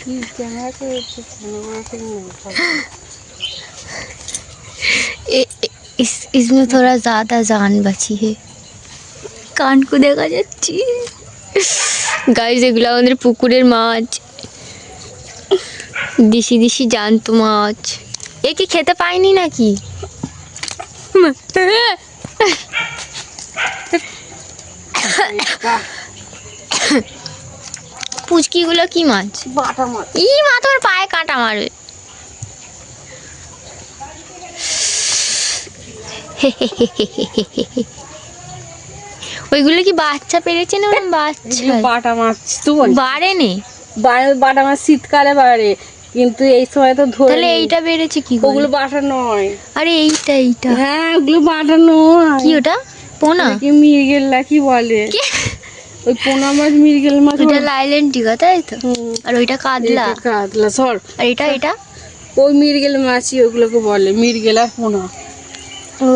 কি ক্যামেরা করেছে সিনেমাটিক নেই ए- ए- इस इसमें थोड़ा ज़्यादा जान बची है কান কো দেখা যাচ্ছে গাইজ এগুলো আমাদের পুকুরের মাছ দিশি দিশি জ্যান্ত মাছ এ কি খেতে পাইনি নাকি পুচকিগুলো কি মাছ? বাটা মাছ। ই মা তোর পায়ে কাঁটা মারবে। ওইগুলো কি বাচ্চা পেরেছে না বাচ্চা? বাটা মাছ তো বাড়ে নে। বাটা মাছ শীতকালে বাড়ে কিন্তু এই সময় তো ধরে তাহলে এইটা বেড়েছে কি ওগুলো বাটা নয়। আরে এইটা এইটা। হ্যাঁ ওগুলো বাটা নয়। কি ওটা? পোনা? কি মিরগেল না কি বলে? ওই পোনা মাছ মিরগেল মাছ বলে। লাইলেন টিকা তাই তো? আর ওইটা কাতলা? এটা কাতলা সর। আর এটা এটা? ওই মিরগেল মাছই ওগুলোকে বলে মিরগেল আর পোনা। ও।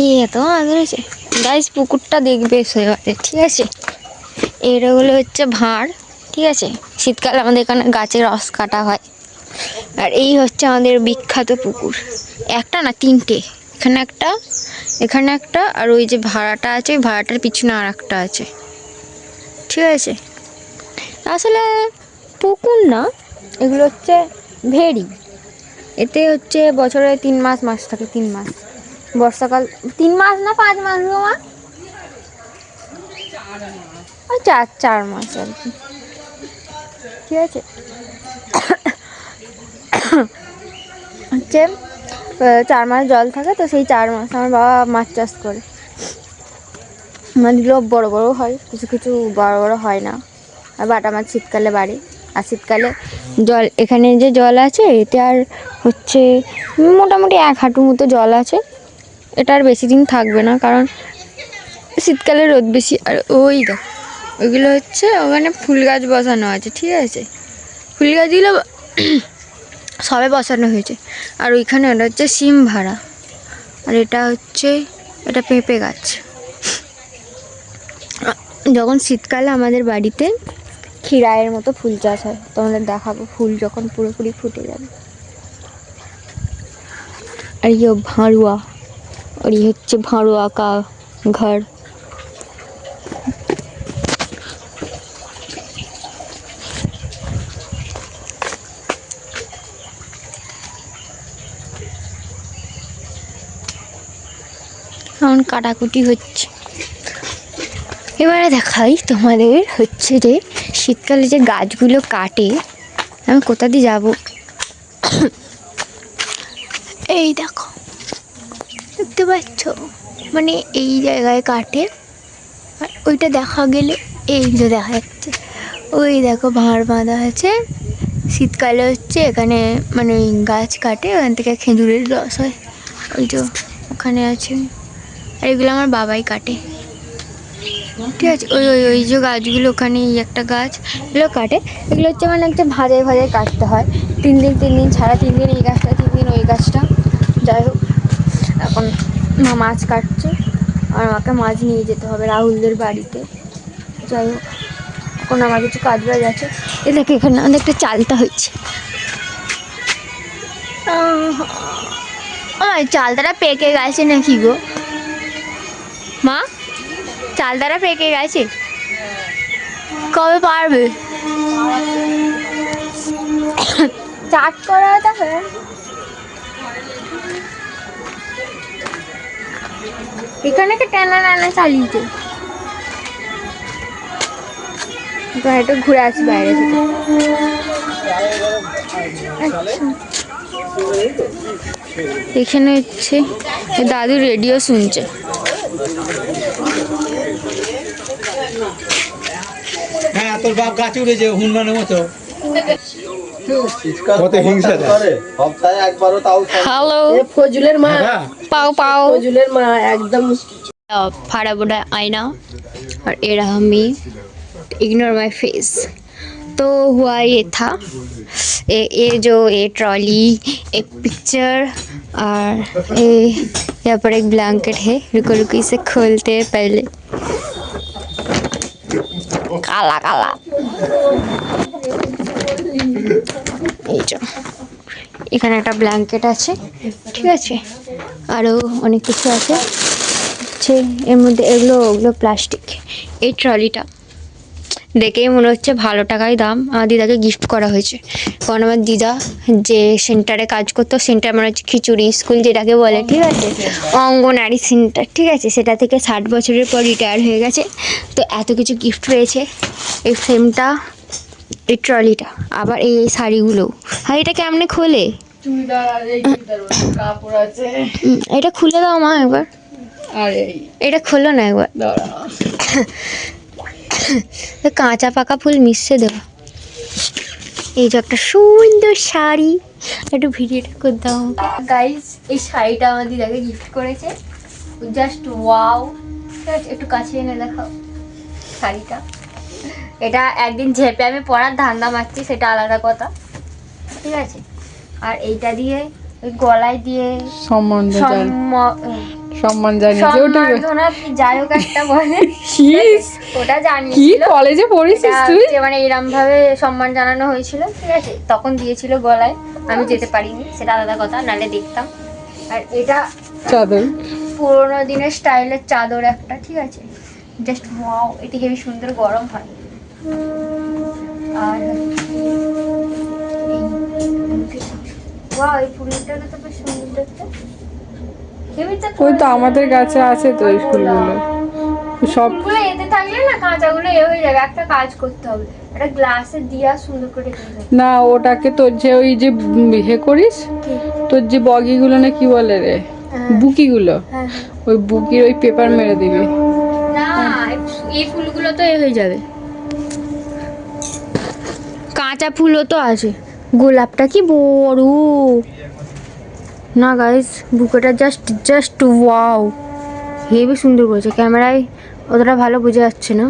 ইয়ে তো রয়েছে। গাইস পুকুরটা দেখবে সেবারে ঠিক আছে? এটা হলো হচ্ছে ভাঁড় ঠিক আছে? শীতকালে আমাদের এখানে গাছে রস কাটা হয়। আর এই হচ্ছে আমাদের বিখ্যাত পুকুর। একটা না তিনটে? এখানে একটা এখানে একটা, আর ওই যে ভাড়াটা আছে, ওই ভাড়াটার পিছনে আর একটা আছে। ঠিক আছে? আসলে পুকুর না, এগুলো হচ্ছে ভেড়ি। এতে হচ্ছে বছরে তিন মাস মাস থাকে তিন মাস। বর্ষাকাল, তিন মাস না পাঁচ মাস গো মা? ওই চার চার মাস আর কি। ঠিক আছে? হচ্ছে চার মাস জল থাকে তো সেই চার মাস আমার বাবা মাছ চাষ করে। মাছগুলো বড় বড় হয়, কিছু কিছু বড় বড় হয় না। আর বাটা মাছ শীতকালে বাড়ে। আর শীতকালে জল, এখানে যে জল আছে, এতে আর হচ্ছে মোটামুটি এক হাঁটু মতো জল আছে। এটা আর বেশি দিন থাকবে না, কারণ শীতকালে রোদ বেশি। আর ওই দেখ, ওইগুলো হচ্ছে ওখানে ফুল গাছ বসানো আছে, ঠিক আছে? ফুল গাছগুলো সবে বসানো হয়েছে। আর ওইখানে ওটা হচ্ছে সিম ভাড়া। আর এটা হচ্ছে, এটা পেঁপে গাছ। যখন শীতকালে আমাদের বাড়িতে খিরায়ের মতো ফুল চাষ হয় তোমাদের দেখাবো, ফুল যখন পুরোপুরি ফুটে যাবে। আর ইয়ে ভাঁড়ুয়া, আর ইয়ে হচ্ছে ভাঁড়ুয়া কা ঘর। এখন কাটাকুটি হচ্ছে। এবারে দেখাই তোমাদের হচ্ছে যে শীতকালে যে গাছগুলো কাটে, আমি কোথা দিয়ে যাব? এই দেখো, দেখতে পাচ্ছ? মানে এই জায়গায় কাটে, আর ওইটা দেখা গেলে এই যে দেখা যাচ্ছে। ওই দেখো ভাঁড় বাঁধা আছে। শীতকালে হচ্ছে এখানে মানে গাছ কাটে, ওখান থেকে খেজুরের রস হয়। ওই যে ওখানে আছে। আর এগুলো আমার বাবাই কাটে। ঠিক আছে? ওই ওই ওই যে গাছগুলো ওখানে, এই একটা গাছ এগুলো কাটে। এগুলো হচ্ছে মানে একটা ভাজায় ভাজায় কাটতে হয়। তিন দিন তিন দিন ছাড়া, তিন দিন এই গাছটা, তিন দিন ওই গাছটা। যাই হোক, এখন মা মাছ কাটছে। আর আমাকে মাছ নিয়ে যেতে হবে রাহুলদের বাড়িতে। যাই হোক, এখন আমার কিছু কাজ বাজ আছে। এ দেখে, এখানে আমাদের একটা চালতা হয়েছে। আমার চালতাটা পেকে গেছে নাকি গো? মা চালতাটা পেকে গেছে। কবে পারবে? চাট করা তাহলে এখানে কি টানা টানা চালিয়েছে। একটু ঘুরে আসি বাইরে থেকে। এখানে হচ্ছে দাদু রেডিও শুনছে। হ্যাঁ তোর বাপ গাছে উঠেছে হনুমানের মতো কত হিংসা করে সপ্তাহে একবারও তাও হ্যালো এ ফজুলের মা হ্যাঁ পাও পাও ফজুলের মা একদম फाड़ा बड़ा आईना और ये रहा मी इग्नोर माई फेस तो हुआ ये था ये ये जो ये ट्रॉली एक पिक्चर और ये यहाँ पर एक ब्लैंकेट है रुको रुको इसे खोलते हैं पहले काला काला এই যে এখানে একটা ব্ল্যাঙ্কেট আছে ঠিক আছে আরও অনেক কিছু আছে হচ্ছে এর মধ্যে এগুলো ওগুলো প্লাস্টিক এই ট্রলিটা দেখেই মনে হচ্ছে ভালো টাকাই দাম আমার দিদাকে গিফট করা হয়েছে কারণ আমার দিদা যে সেন্টারে কাজ করতো সেন্টার মানে হচ্ছে খিচুড়ি স্কুল যেটাকে বলে ঠিক আছে? অঙ্গনারী সেন্টার ঠিক আছে? সেটা থেকে ষাট বছরের পর রিটায়ার হয়ে গেছে। তো এত কিছু গিফট রয়েছে এই ফ্রেমটা এই ট্রলিটা আবার এই শাড়িগুলো। হ্যাঁ এটা কেমনে খোলে? এটা খুলে দাও মা একবার। আর এটা খোলো না একবার। কাঁচা পাকা ফুল মিশছে দেওয়া এই যে একটা সুন্দর শাড়ি। একটু ভিডিওটা করে দাও। গাইজ এই শাড়িটা আমার দিদাকে গিফট করেছে। জাস্ট ওয়াও ঠিক আছে একটু কাছে এনে দেখাও শাড়িটা। এটা একদিন ঝেপে আমি পরার ধান্দা মারছি সেটা আলাদা কথা। ঠিক আছে? আর এইটা দিয়ে ওই গলায় দিয়ে সম্মান সম্ম- সম্মান জানিয়েছে ওটা যাই হোক একটা বলে কি ওটা কি কলেজে পড়েছিস তুই মানে এরম ভাবে সম্মান জানানো হয়েছিল ঠিক আছে তখন দিয়েছিল গলায় আমি যেতে পারিনি সেটা আলাদা কথা নালে দেখতাম আর এটা চাদর পুরোনো দিনের স্টাইলের চাদর একটা ঠিক আছে জাস্ট ওয়াও এটি হেবি সুন্দর গরম হয় আর ওয়াও এই ফুলটা তো বেশ সুন্দর দেখতে ওই তো আমাদের কাছে আছে তো এই ফুলগুলো সব ফুলগুলো এতে থাকলে না কাঁচাগুলো এ হয়ে যাবে একটা কাজ করতে হবে। একটা গ্লাসে দিয়া সুন্দর করে না ওটাকে তোর যে ওই যে হে করিস তোর যে বগিগুলো না কি বলে রে? বুকিগুলো হ্যাঁ। ওই বুকির ওই পেপার মেরে দিবি। না এই ফুলগুলো তো এ হয়ে যাবে। কাঁচা ফুলও তো আছে। গোলাপটা কি বড়। না গাইস বুকেটা জাস্ট জাস্ট ওয়াও হেভি সুন্দর করেছে ক্যামেরায় অতটা ভালো বোঝা যাচ্ছে না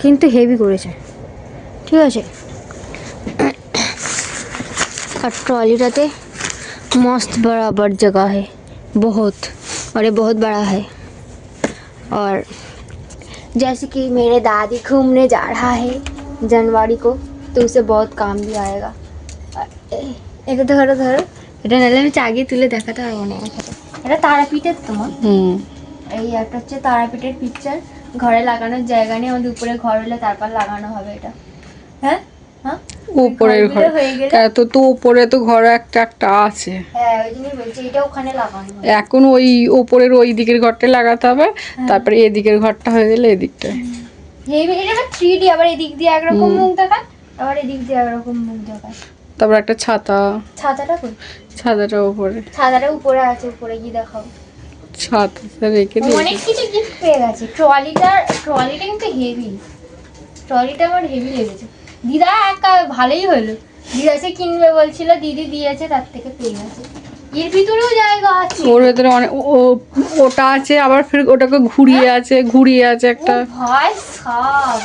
কিন্তু হেভি করেছে ঠিক আছে और ट्रॉलीटाते मस्त बराबर जगह है बहुत और ये बहुत बड़ा है और जैसे कि मेरे दादी घूमने जा रहा है जनवरी को तो उसे बहुत काम भी आएगा আর এ- এটা ধরো ধরো এটা নাহলে আমি চাগিয়ে তুলে দেখাতে পারব না। এটা তারাপীঠের তোমার হুম। এই একটা হচ্ছে তারাপীঠের পিকচার ঘরে লাগানোর জায়গা নেই আমাদের উপরে ঘর হলে তারপর লাগানো হবে এটা। হ্যাঁ? হ্যাঁ? উপরের ঘর তো তো উপরে তো ঘর একটা একটা আছে। হ্যাঁ এখন ওই ওপরের ওই দিকের ঘরটা লাগাতে হবে তারপরে এদিকের ঘরটা হয়ে গেলে এদিকটা। এটা থ্রি ডি আবার এদিক দিয়ে একরকম মুখ দেখায় আবার এদিক দিয়ে একরকম মুখ দেখায়। তারপর একটা ছাতা। ছাতাটা কই? ছাতাটা উপরে। ছাতাটা উপরে আছে উপরে গিয়ে দেখাও। ছাতাটা রেখে দিয়ে অনেক কিছু গিফট পেয়ে গেছে। ট্রলিটা ট্রলিটা কিন্তু হেভি ট্রলিটা আমার হেভি লেগেছে। দিদা একা ভালোই হলো। দিদা সে কিনবে বলছিল দিদি দিয়েছে তার থেকে পেয়ে গেছে। এর ভিতরেও জায়গা আছে। ওর ভেতরে অনেক ও- ওটা আছে আবার ফের ওটাকে ঘুরিয়ে আছে ঘুরিয়ে আছে একটা। ভাই সাব।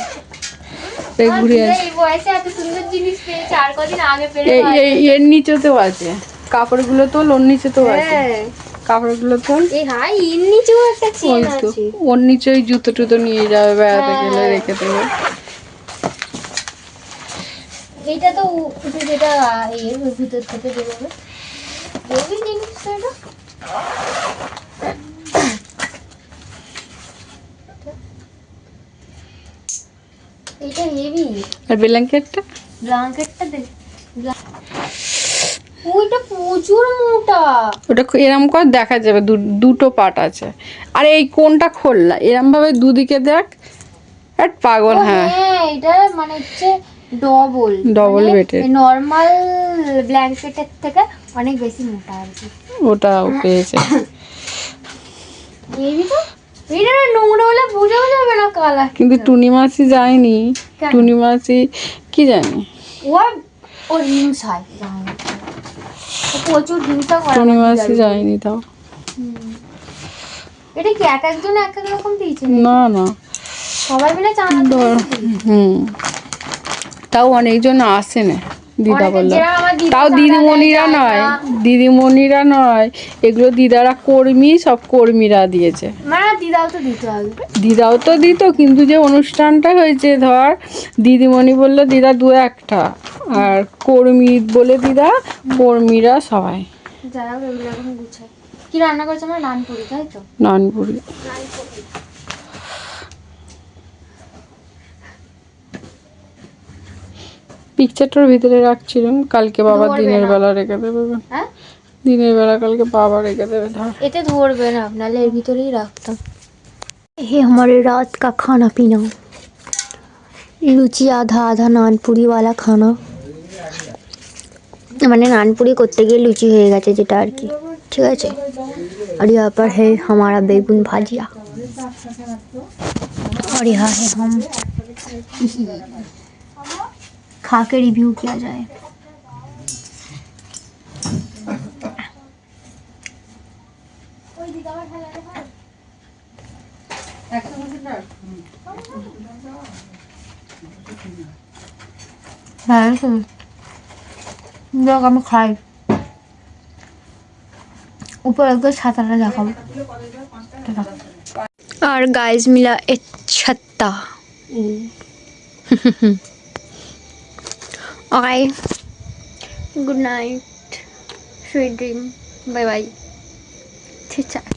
ঘুরিয়ে আছে। এই বয়সে এত সুন্দর জিনিস পেয়েছে আর কদিন আগে এই এর নিচেতেও আছে। কাপড়গুলো তোল ওর নিচেতেও আছে। হ্যাঁ। কাপড়গুলো তোল। এই হাই এর নিচেও একটা চেন আছে। ওর নিচে ওই জুতো টুতো নিয়ে যাবে বেড়াতে হ্যাঁ। গেলে রেখে দেবে। এইটা তো যেটা এর ভিতর থেকে বেরোবে এটা এটা হেভি আর ব্ল্যাঙ্কেটটা ব্ল্যাঙ্কেটটা দেখ ওইটা প্রচুর মোটা। ওটা এরম করে দেখা যাবে দুটো পাট আছে। আর এই কোনটা খোললা এরম ভাবে দুদিকে দেখ। এক পাগল হ্যাঁ। হ্যাঁ এটা মানে হচ্ছে ডবল bed এর। নর্মাল ব্ল্যাঙ্কেটের থেকে অনেক বেশি মোটা আর কি। ওটাও পেয়েছে। হেভি তো। এটা নোংরা হলে বোঝাও যাবে না কালার কিন্তু টুনি মাসি যায়নি। টুনি মাসি কি জানি? ওর ওর হিংস হয়। ও প্রচুর হিংসা করে। যায়নি তাও। এটা কি এক একজন এক এক রকম দিয়েছে না না। সবাই মিলে চাঁদা হুম। তাও অনেকজন আসে না দিদা বলল। তাও দিদিমণিরা নয় দিদিমণিরা নয় এগুলো দিদারা কর্মী সব কর্মীরা দিয়েছে। দিদাও তো দিত কিন্তু যে অনুষ্ঠানটা হয়েছে ধর দিদিমণি বলল দিদা দু একটা। আর কর্মী বলে দিদা কর্মীরা সবাই যারা ওগুলো এখন গুছায় কি রান্না করছে আমার নানপুরি তাই তো নানপুরি পিকচারটার ভিতরে রাখছিলাম কালকে বাবা ধরবে দিনের না। বেলা রেখে দেবে হ্যাঁ দিনের বেলা কালকে বাবা রেখে দেবে ধর এতে ধরবে না নাহলে এর ভিতরেই রাখতাম ये हमारे रात का खाना पीना लुची आधा आधा नानपुरी वाला खाना মানে নানপুরি করতে গিয়ে লুচি হয়ে গেছে যেটা আর কি ঠিক আছে और यहाँ पर है हमारा बेगुन भाजिया और यहाँ है हम खा के रिव्यू किया जाए হ্যাঁ যাক আমি খাই। উপরে একবার সাঁতারটা দেখাবো। আর গাইজ মিলা সাত্তা I good night sweet dream bye bye ঠিক আছে